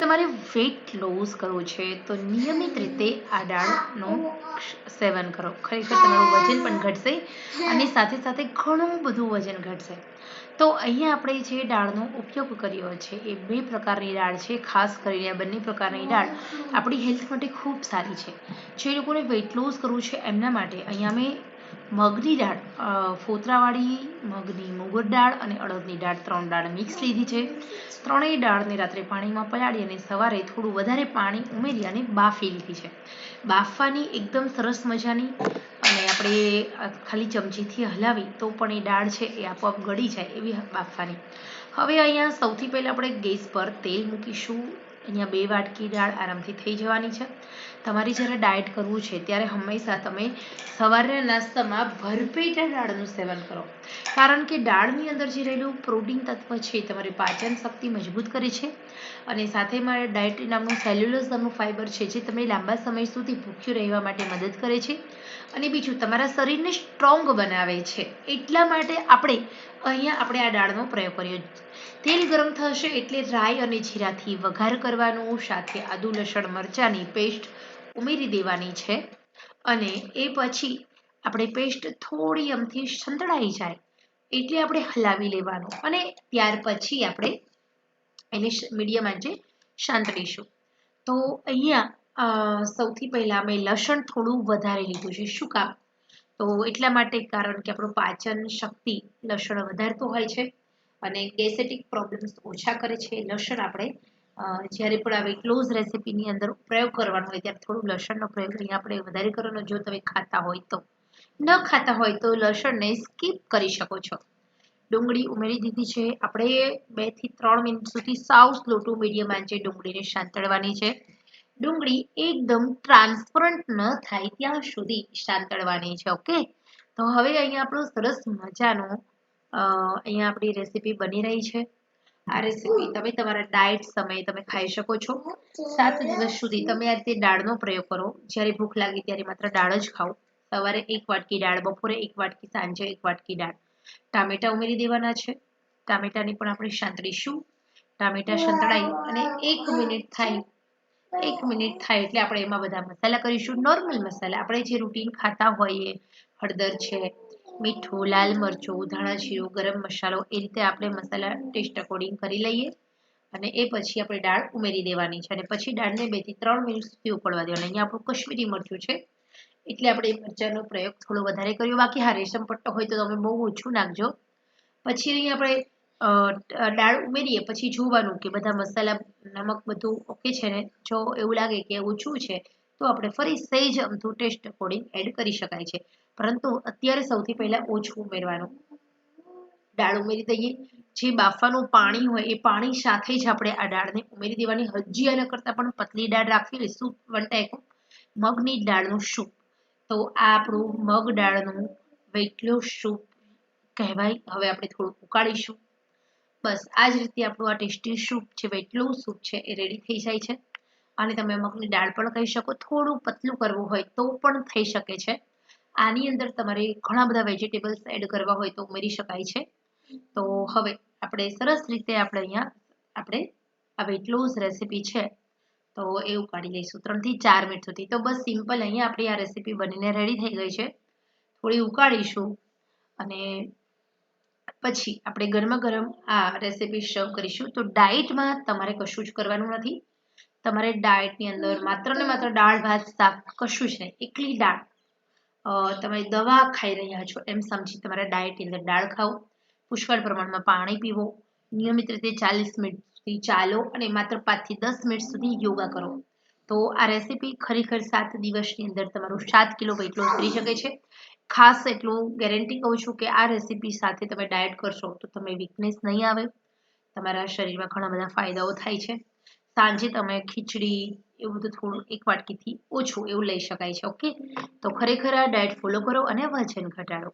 તમારે weight lose કરવું છે, તો નિયમિત રીતે આ દાળનું સેવન કરો. ખરેખર તમારું વજન પણ ઘટશે અને સાથે સાથે ઘણું બધું વજન ઘટશે. તો અહીંયા આપણે જે દાળનો ઉપયોગ કર્યો છે, એ બે પ્રકારની દાળ છે. ખાસ કરીને આ બંને પ્રકારની દાળ આપણી હેલ્થ માટે ખૂબ સારી છે. જે લોકોને વેઇટ લોઝ કરવું છે, એમના માટે અહીંયા મેં મગની દાળ ફોતરાવાળી મગની મુગર દાળ અને અડદની દાળ ત્રણ દાળ મિક્સ લીધી છે. ત્રણેય દાળને રાત્રે પાણીમાં પલાળી અને સવારે થોડું વધારે પાણી ઉમેરી અને બાફી લીધી છે. બાફવાની એકદમ સરસ મજાની અને આપણે ખાલી ચમચીથી હલાવી તો પણ એ દાળ છે એ આપોઆપ ગળી જાય એવી બાફવાની. હવે અહીંયા સૌથી પહેલાં આપણે ગેસ પર તેલ મૂકીશું. અહીંયા બે વાટકી દાળ આરામથી થઈ જવાની છે. તમારે જ્યારે ડાયટ કરવું છે, ત્યારે હંમેશા તમે સવારના નાસ્તામાં ભરપેટ દાળનું સેવન કરો. કારણ કે દાળની અંદર જે રહેલું પ્રોટીન તત્વ છે તમારી પાચન શક્તિ મજબૂત કરે છે. અને સાથે મારે ડાયટ નામનું સેલ્યુલસ નામનું ફાઇબર છે, જે તમને લાંબા સમય સુધી ભૂખ્યું રહેવા માટે મદદ કરે છે. અને બીજું, તમારા શરીરને સ્ટ્રોંગ બનાવે છે. એટલા માટે આપણે અહીંયા આપણે આ દાળનો પ્રયોગ કર્યો તેલ ગરમ થશે એટલે રાઈ અને જીરાથી વઘાર કરવાનું, સાથે આદુ લસણ, મરચાંની પેસ્ટ ઉમેરી દેવાની છે. અને એ પછી આપણે પેસ્ટ થોડી અમથી સંતળાઈ જાય એટલે આપણે હલાવી લેવાનું. અને ત્યાર પછી આપણે એને મીડિયમ આંચે સાંતળીશું. તો અહીંયા સૌથી પહેલાં મેં લસણ થોડું વધારે લીધું છે શું કામ તો એટલા માટે કારણ કે આપણું પાચન શક્તિ લસણ વધારતું હોય છે. અને ગેસેટિક પ્રોબ્લેમ્સ ઓછા કરે છે લસણ આપણે જ્યારે પણ આવે ક્લોઝ રેસીપીની અંદર પ્રયોગ કરવાનો હોય ત્યારે થોડું લસણનો પ્રયોગ અહીંયા આપણે વધારે કરવાનો. જો તમે ખાતા હોય તો. ન ખાતા હોય તો લસણને સ્કીપ કરી શકો છો. ડુંગળી ઉમેરી દીધી છે. આપણે બેથી ત્રણ મિનિટ સુધી સાવ સ્લો ટુ મીડિયમ આંચે ડુંગળીને શાંતળવાની છે. ડુંગળી એકદમ ટ્રાન્સપરન્ટ ન થાય ત્યાં સુધી શાંતળવાની છે ઓકે તો હવે અહીંયા આપણો સરસ મજાનું અહીંયા આપણી રેસીપી બની રહી છે. આ રેસીપી તમે તમારા ડાયટ સમયે તમે ખાઈ શકો છો. સાત દિવસ સુધી તમે આ રીતે દાળનો પ્રયોગ કરો. જ્યારે ભૂખ લાગે ત્યારે માત્ર દાળ જ ખાઓ. સવારે એક વાટકી દાળ, બપોરે એક વાટકી, સાંજે એક વાટકી દાળ. ટામેટા ઉમેરી દેવાના છે. ટામેટાની પણ આપણે શાંતળીશું ટામેટા સંતળાઈ અને એક મિનિટ થાય. એક મિનિટ થાય એટલે આપણે એમાં બધા મસાલા કરીશું. નોર્મલ મસાલા. આપણે જે રૂટીન ખાતા હોઈએ, હળદર છે મીઠું, લાલ મરચું ધાણા જીરું, ગરમ મસાલો એ રીતે આપણે મસાલા ટેસ્ટ અકોર્ડિંગ કરી લઈએ. અને એ પછી આપણે દાળ ઉમેરી દેવાની છે. અને પછી દાળને બેથી ત્રણ મિનિટ સુધી ઉકળવા દેવાની. અહીંયા આપણું કશ્મીરી મરચું છે. એટલે આપણે મરચાંનો પ્રયોગ થોડો વધારે કર્યો. બાકી હા, રેશમ પટ્ટો હોય તો તમે બહુ ઓછું નાખજો. પછી અહીં આપણે દાળ ઉમેરીએ. પછી જોવાનું કે બધા મસાલા, નમક બધું ઓકે છે ને? જો એવું લાગે કે ઓછું છે, તો આપણે ફરી સહેજ અમથું ટેસ્ટ અકોર્ડિંગ એડ કરી શકાય છે. પરંતુ અત્યારે સૌથી પહેલાં ઓછું ઉમેરવાનું. દાળ ઉમેરી દઈએ. જે બાફવાનું પાણી હોય એ પાણી સાથે જ આપણે આ દાળને ઉમેરી દેવાની. હજી એના કરતાં પણ પતલી દાળ રાખવી સૂપ વન ટાઈપ મગની દાળનું સૂપ. તો આ આપણું મગ દાળનું વેટલો સૂપ કહેવાય. હવે આપણે થોડું ઉકાળીશું. બસ, આ જ રીતે આપણું આ ટેસ્ટી સૂપ છે વેટલું સૂપ છે, એ રેડી થઈ જાય છે. અને તમે મગની દાળ પણ કહી શકો. થોડું પતલું કરવું હોય તો પણ થઈ શકે છે. આની અંદર તમારે ઘણા બધા વેજીટેબલ્સ એડ કરવા હોય તો ઉમેરી શકાય છે. તો હવે આપણે સરસ રીતે આપણે અહીંયા આપણે આ વેટ લોસ રેસીપી છે. તો એ ઉકાળી લઈશું ત્રણથી ચાર મિનિટ સુધી. તો બસ સિમ્પલ અહીંયા આપણી આ રેસીપી બનીને રેડી થઈ ગઈ છે. થોડી ઉકાળીશું અને પછી આપણે ગરમ ગરમ આ રેસીપી સર્વ કરીશું. તો ડાયટમાં તમારે કશું જ કરવાનું નથી. તમારે ડાયટની અંદર માત્ર ને માત્ર દાળ, ભાત, શાક કશું જ નહીં. એકલી દાળ. તમે દવા ખાઈ રહ્યા છો એમ સમજી તમારા ડાયટની અંદર દાળ ખાઓ, પુષ્કળ પ્રમાણમાં પાણી પીવો, નિયમિત રીતે ચાલીસ મિનિટ સુધી ચાલો અને માત્ર પાંચથી દસ મિનિટ સુધી યોગા કરો. તો આ રેસીપી ખરેખર સાત દિવસની અંદર તમારું સાત કિલો વેઇટ લોસ કરી શકે છે. ખાસ એટલું ગેરંટી કહું છું કે આ રેસીપી સાથે તમે ડાયટ કરશો તો તમે વીકનેસ નહીં આવે. તમારા શરીરમાં ઘણા બધા ફાયદાઓ થાય છે. સાંજે તમે ખીચડી, એવું બધું થોડું એક વાટકીથી ઓછું એવું લઈ શકાય છે ઓકે તો ખરેખર આ ડાયટ ફોલો કરો અને વજન ઘટાડો.